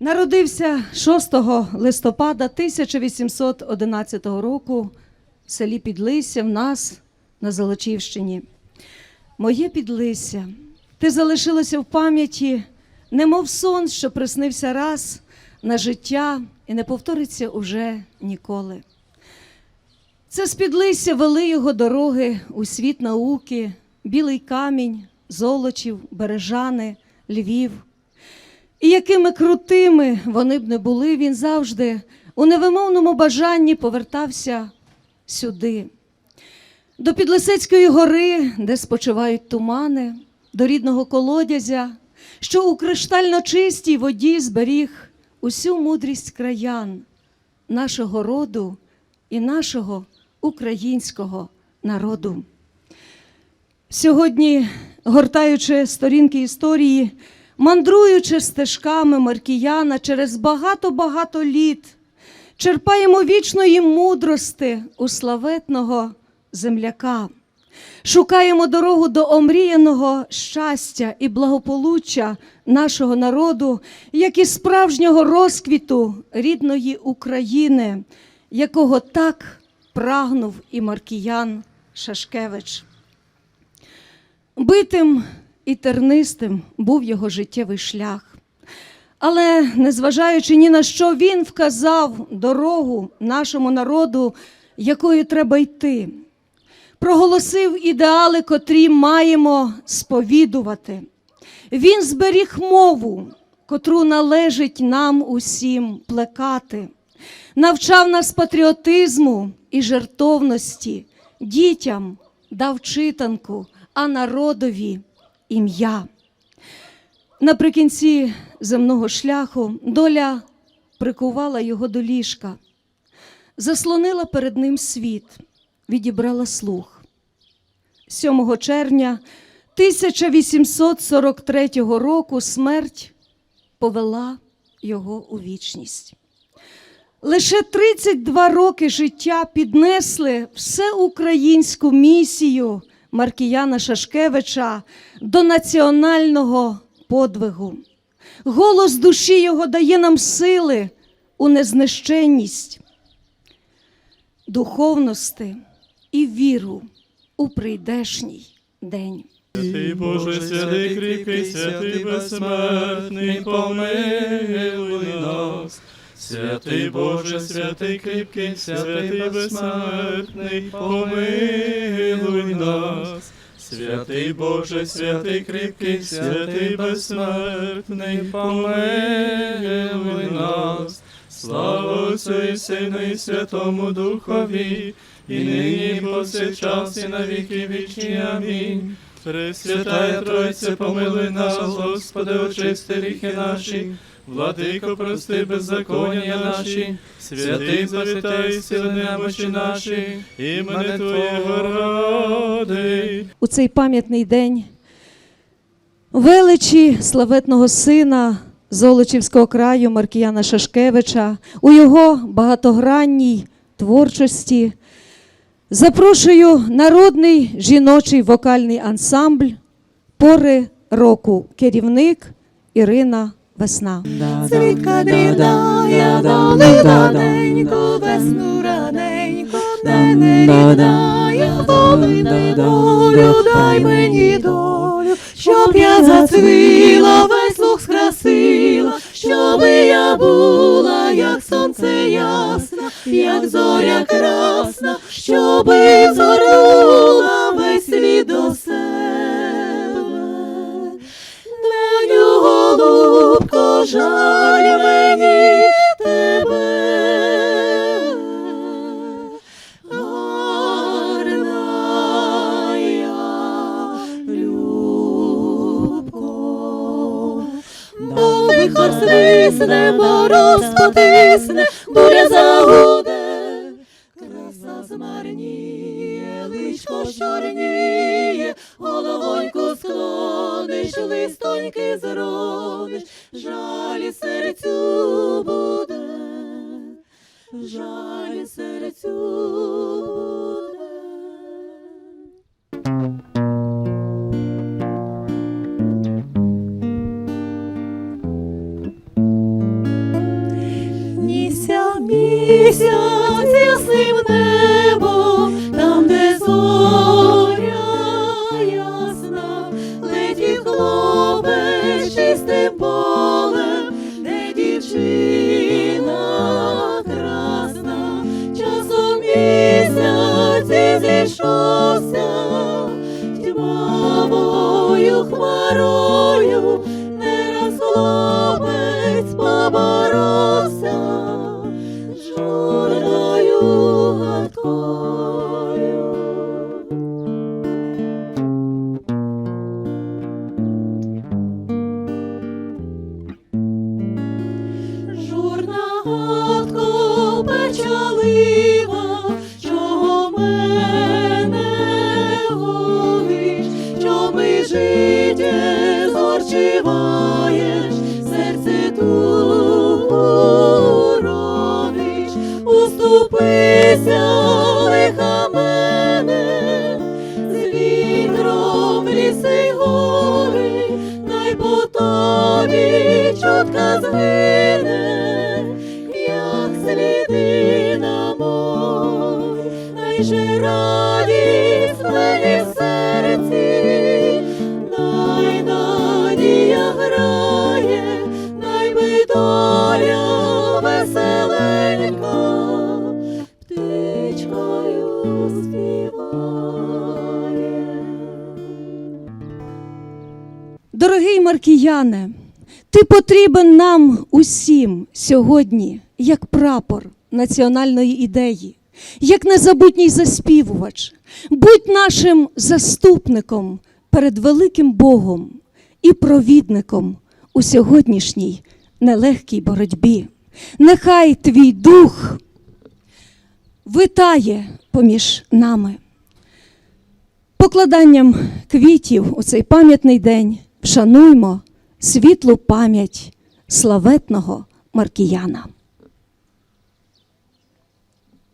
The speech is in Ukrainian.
Народився 6 листопада 1811 року в селі Підлисся в нас на Золочівщині. Моє підлисся, ти залишилося в пам'яті, немов сон, що приснився раз на життя і не повториться уже ніколи. Це з Підлисся вели його дороги у світ науки, білий камінь, золочів, бережани, Львів. І якими крутими вони б не були, він завжди у невимовному бажанні повертався сюди, до Підлисецької гори, де спочивають тумани, до рідного колодязя, що у криштально чистій воді зберіг усю мудрість краян, нашого роду і нашого українського народу. Сьогодні, гортаючи сторінки історії, мандруючи стежками Маркіяна через багато-багато літ, черпаємо вічної мудрости у славетного земляка, шукаємо дорогу до омріяного щастя і благополуччя нашого народу, як і справжнього розквіту рідної України, якого так прагнув і Маркіян Шашкевич. Битим і тернистим був його життєвий шлях. Але, незважаючи ні на що, він вказав дорогу нашому народу, якою треба йти, проголосив ідеали, котрі маємо сповідувати. Він зберіг мову, котру належить нам усім плекати, навчав нас патріотизму і жертовності, дітям дав читанку, а народові ім'я. Наприкінці земного шляху доля прикувала його до ліжка, заслонила перед ним світ, відібрала слух. 7 червня 1843 року смерть повела його у вічність. Лише 32 роки життя піднесли всеукраїнську місію Маркіяна Шашкевича до національного подвигу. Голос душі його дає нам сили у незнищенність, духовності і віру у прийдешній день. Святий Боже, святий кріпкий, святий безсмертний, помилуй нас. Святий Боже, святий кріпкий, святий безсмертний, помилуй нас. Святий Боже, святий кріпкий, святий безсмертний, помилуй нас. Слава Отцю і Сину і Святому Духові, і нині, і повсякчас, і на віки вічні. Амінь. Пресвятая Тройце, помилуй нас, Господи, очисти гріхи наші, Владико, прости беззаконня наші, святий завітай сили немочі наші, імени Твоєго ради. у цей пам'ятний день величі славетного сина Золочівського краю Маркіяна Шашкевича у його багатогранній творчості. Запрошую народний жіночий вокальний ансамбль пори року. Керівник Ірина Весна. Світка дрібная, доли раненько, весну раненько, не не рідная, доли дай долю, дай мені долю, щоб я зацвіла, весь луг скрасила, щоб я була, як сонце ясна, як зоря красна, щоб зорнула весь світ до себе. Голубко, жаль мені тебе. Гарна Любко. Бо вихор свисне, мороз потисне, буря загуде, краса змарніє, личко чорніє, головоньку склониш, листоньки зрониш, жаль серцю буде, жаль серцю буде. Місяць ясним чого мене гониш, що ми життя зорчиваєш, серце туровиш, уступися лиха мене, з вітром ліси гори, най по тобі чутка згине, Дорогий Маркіяне, ти потрібен нам усім сьогодні як прапор національної ідеї, як незабутній заспівувач. Будь нашим заступником перед великим Богом і провідником у сьогоднішній нелегкій боротьбі. Нехай твій дух витає поміж нами. Покладанням квітів у цей пам'ятний день вшануймо світлу пам'ять славетного Маркіяна.